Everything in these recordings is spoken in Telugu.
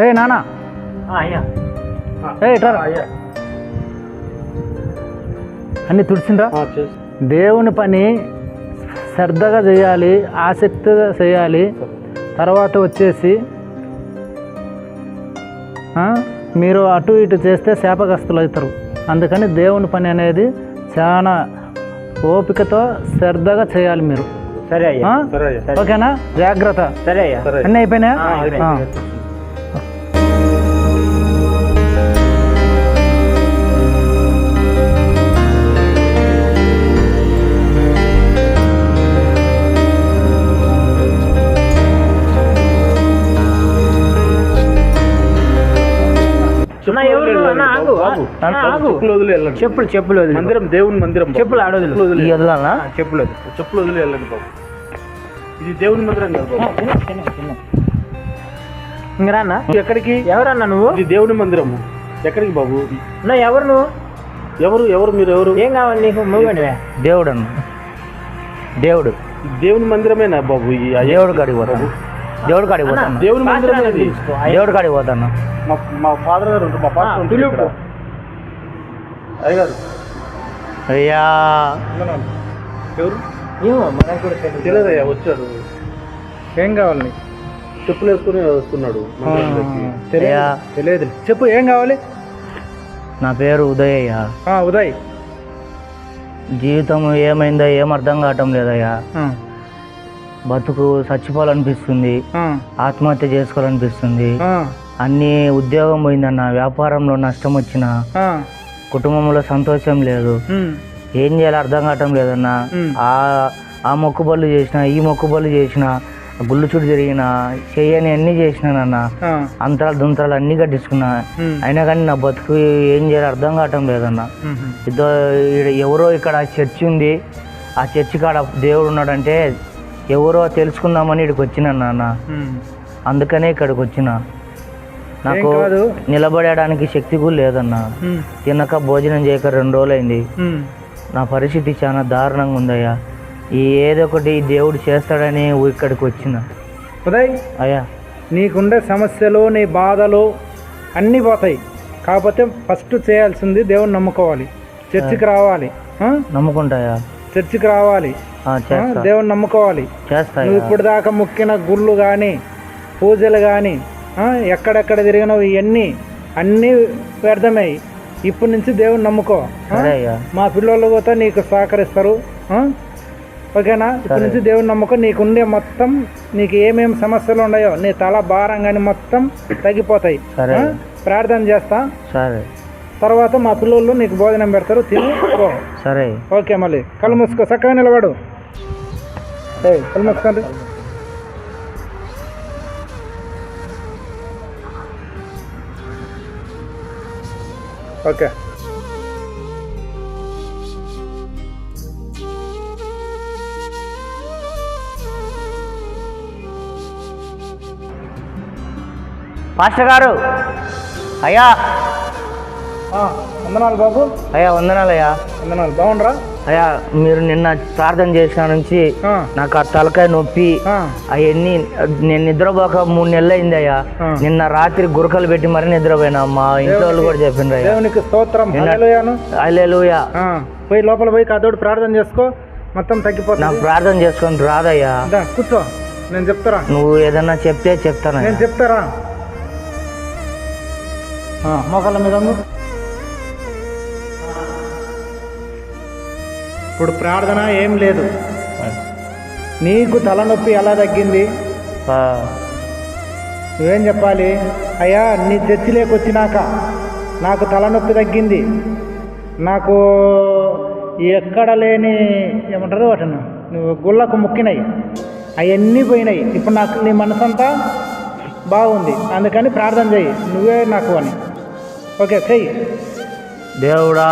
ఏ నానా? ఏ ఇట్రా అన్ని తుడిచిండ్రా? దేవుని పని శ్రద్ధగా చేయాలి ఆసక్తిగా చేయాలి. తర్వాత వచ్చేసి మీరు అటు ఇటు చేస్తే శాపగ్రస్తులు అవుతారు. అందుకని దేవుని పని అనేది చాలా ఓపికతో శ్రద్ధగా చేయాలి మీరు. సరే ఓకేనా? జాగ్రత్త. సరే అన్నీ అయిపోయినాయా? ఆగు. చెప్పులు వదిలి వెళ్ళండి. చెప్పులు చెప్పులు వదిలి మందిరం దేవుని మందిరం. చెప్పులు ఆడ వదిలి. చెప్పులు వదిలి వదలాలా? చెప్పులు వదిలి. చెప్పులు వదిలి వెళ్ళండి బాబు. ఇది దేవుని మందిరం కాదు బాబు. ఇంక రా అన్న ఎక్కడికి? ఎవరన్నా నువ్వు? ఇది దేవుని మందిరము ఎక్కడికి బాబు? అన్న ఎవరు నువ్వు? ఎవరు ఎవరు మీరు ఎవరు? ఏం కావాలి నీకు? మూగండివే దేవుడు అన్న దేవుడు. దేవుని మందిరమేనా బాబు దేవుడు కాడికి పోతాను. దేవుడు కాడికి పోతాను. దేవుని మందిరమే అది దేవుడు కాడికి పోతాను. మా మా ఫాదర్ గారు మా పాస్టర్ అయ్యా. ఎవరు? ఏమో మనకు కూడా తెలియదు వచ్చాడు ఏం కావాలి? నీకు? చెప్పులు వేసుకుని వస్తున్నాడు తెలియదు చెప్పు ఏం కావాలి? నా పేరు ఉదయ్ అయ్యా. ఆ, ఉదయ్. జీవితం ఏమైందో ఏం అర్థం కావటం లేదయ్యా. బతుకు చచ్చిపోవాలనిపిస్తుంది ఆత్మహత్య చేసుకోవాలనిపిస్తుంది అన్ని ఉద్యోగం పోయిందన్న వ్యాపారంలో నష్టం వచ్చిన కుటుంబంలో సంతోషం లేదు. ఏం చేయాలో అర్థం కావటం లేదన్న. ఆ ఆ మొక్కుబళ్ళు చేసిన ఈ మొక్కుబళ్ళు చేసిన గుళ్ళు చుట్టూ తిరిగిన చేయని అన్నీ చేసినానన్న అంతరాలు దుంతరాలు అన్నీ కట్టించుకున్నా అయినా కానీ నా బతుకు ఏం చేయాలో అర్థం కావటం లేదన్న. ఉమ్, ఇదో ఈడ ఎవరో ఇక్కడ చర్చి ఉంది. ఆ చర్చి కాడ దేవుడు ఉన్నాడంటే ఎవరో తెలుసుకుందామని ఇక్కడికి వచ్చిన నాన్న. అందుకనే ఇక్కడికి వచ్చిన. నాకు. నిలబడడానికి శక్తి కూడా లేదన్న. తినక భోజనం చేయక రెండు రోజులైంది. నా పరిస్థితి చాలా దారుణంగా ఉందయ్యా. ఈ ఏదో ఒకటి దేవుడు చేస్తాడని ఇక్కడికి వచ్చిన. ఉదయ్ అయ్యా. నీకుండే సమస్యలు నీ బాధలు అన్నీ పోతాయి. కాకపోతే ఫస్ట్ చేయాల్సింది దేవుని నమ్ముకోవాలి. చర్చికి రావాలి? నమ్ముకుంటాయా? చర్చికి రావాలి. దేవుని నమ్ముకోవాలి. చేస్తా నువ్వు ఇప్పుడు దాకా మొక్కిన గుళ్ళు కానీ పూజలు కానీ ఎక్కడెక్కడ తిరిగినవి ఇవన్నీ అన్నీ వ్యర్థమై. ఇప్పటి నుంచి దేవుని నమ్ముకో. మా పిల్లలు కూడా నీకు సహకరిస్తారు? ఓకేనా? ఇప్పటి నుంచి దేవుని నమ్మకం. నీకుండే మొత్తం నీకు ఏమేమి సమస్యలు ఉన్నాయో నీ తల భారం కానీ మొత్తం తగ్గిపోతాయి? ప్రార్థన చేస్తా. సరే. తర్వాత మా పిల్లలు నీకు భోజనం పెడతారు. తిని సరే. ఓకే మళ్ళీ. కళ్ళు మూసుకో. చక్కగా నిలబడు. కళ్ళు మూసుకోండి ఓకే. పాస్టర్ గారు. అయ్యా. వందనాలు బాబు. అయ్యా వందనాలయ్యా. వందనాలు. బాగుండరా? అయ్యా మీరు నిన్న ప్రార్థన చేసిన నుంచి నాకు ఆ తలకాయ నొప్పి అవన్నీ నేను నిద్రపోక మూడు నెలలు అయింది అయ్యా. నిన్న రాత్రి గురకలు పెట్టి మరీ నిద్రపోయినా మా ఇంట్లో వాళ్ళు కూడా చెప్పిండ్రు స్తోత్రం. అల్లెలుయా పోయి లోపల పోయి కాదోడు ప్రార్థన చేసుకో మొత్తం తగ్గిపోతుంది. నాకు ప్రార్థన చేసుకొని రాదయ్యా. కూర్చో. నేను చెప్తారా? నువ్వు ఏదన్నా చెప్తే చెప్తానయ్యా. నేను చెప్తారా? మోకాళ్ళ మీద ఇప్పుడు ప్రార్థన ఏం లేదు. నీకు తలనొప్పి ఎలా తగ్గింది? నువ్వేం చెప్పాలి? అయ్యా నీ చర్చిలోకి వచ్చినాక నాకు తలనొప్పి తగ్గింది. నాకు ఎక్కడ లేని ఏమంటారు వాటిని? నువ్వు గుళ్ళకు ముక్కినాయి. అవన్నీ పోయినాయి. ఇప్పుడు నాకు నీ మనసంతా బాగుంది. అందుకని ప్రార్థన చెయ్యి నువ్వే నాకు అని. ఓకే చెయ్యి. దేవుడా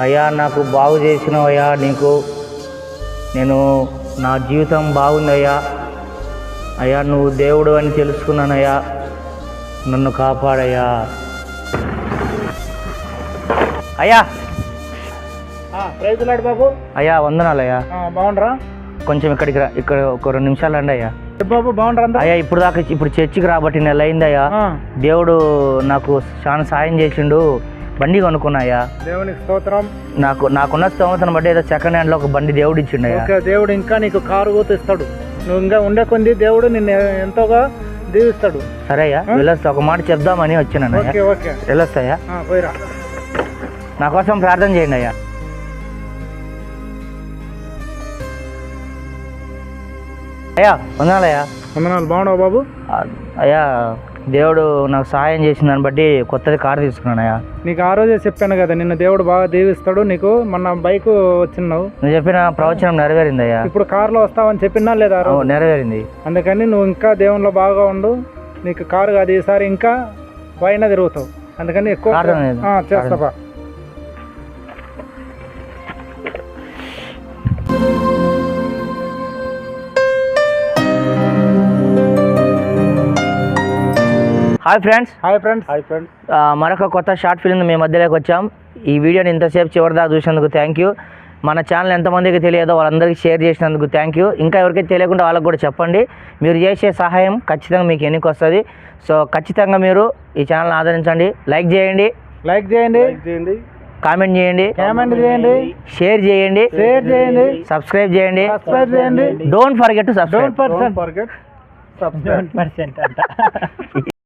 అయ్యా నాకు బాగు చేసినవయ్యా నీకు నేను నా జీవితం బాగుందయ్యా. అయ్యా నువ్వు దేవుడు అని తెలుసుకున్నానయ్యా. నన్ను కాపాడయ్యా. అయ్యా. ప్రైజ్లాడు బాబు. అయ్యా వందనాలయ్యా. బాగుండరా? కొంచెం ఇక్కడికి రా ఇక్కడ ఒక రెండు నిమిషాలు అండి అయ్యా. బాబు అందరూ అయ్యా ఇప్పుడు దాకా ఇప్పుడు చర్చికి రాబట్టి నెల అయిందయ్యా. దేవుడు నాకు చాలా సాయం చేసిండు. బండి కొనుక్కున్నాయా? దేవునికి స్తోత్రం. నాకు నాకున్న స్తోమతను బట్టి ఏదో సెకండ్ హ్యాండ్లో ఒక బండి దేవుడు ఇచ్చిండయ్యా. ఓకే దేవుడు ఇంకా నీకు కారు ఇస్తాడు నువ్వు ఇంకా ఉండే కొంది దేవుడు నిన్ను ఎంతోగా దీవిస్తాడు. సరే అయ్యా వెళ్ళొస్తా ఒక మాట చెప్దామని వచ్చినాను ఓకే ఓకే. వెళ్ళొస్తాయా పోయిరా. నా కోసం ప్రార్థన చేయండి అయ్యా. అయ్యా వందాలయ్యా వందనాలు. బాగున్నావు బాబు? అయ్యా దేవుడు నాకు సహాయం చేసిన దాన్ని బట్టి కొత్తది కారు తీసుకున్నాను అయ్యా. నీకు ఆ రోజే చెప్పాను కదా నిన్ను దేవుడు బాగా దీవిస్తాడు నీకు మొన్న బైక్ వచ్చినావు నువ్వు చెప్పిన ప్రవచనం నెరవేరింది అయ్యా. ఇప్పుడు కారులో వస్తావని చెప్పినా లేదా ఆ రోజు? నెరవేరింది. అందుకని నువ్వు ఇంకా దేవునిలో బాగా ఉండు నీకు కారు కాదు ఈసారి ఇంకా పైన తిరుగుతావు. అందుకని ఎక్కువ ప్రార్థన చేద్దాం. ఆ, చేస్తావా? Hi friends hi friends hi friends మరొక కొత్త షార్ట్ ఫిల్మ్ మీ మధ్యలోకి వచ్చాం. ఈ వీడియోని ఇంతసేపు చివరిదాకా చూసినందుకు థ్యాంక్ యూ మన ఛానల్ ఎంతమందికి తెలియదో వాళ్ళందరికీ షేర్ చేసినందుకు థ్యాంక్ యూ ఇంకా ఎవరికైతే తెలియకుండా వాళ్ళకి కూడా చెప్పండి. మీరు చేసే సహాయం ఖచ్చితంగా మీకు ఎన్నికి వస్తుంది. సో ఖచ్చితంగా మీరు ఈ ఛానల్ ఆదరించండి. లైక్ చేయండి. లైక్ చేయండి. లైక్ చేయండి. కామెంట్ చేయండి. కామెంట్ చేయండి. షేర్ చేయండి. షేర్ చేయండి. సబ్స్క్రైబ్ చేయండి. సబ్స్క్రైబ్ చేయండి. Don't forget to subscribe don't person forget percent అంట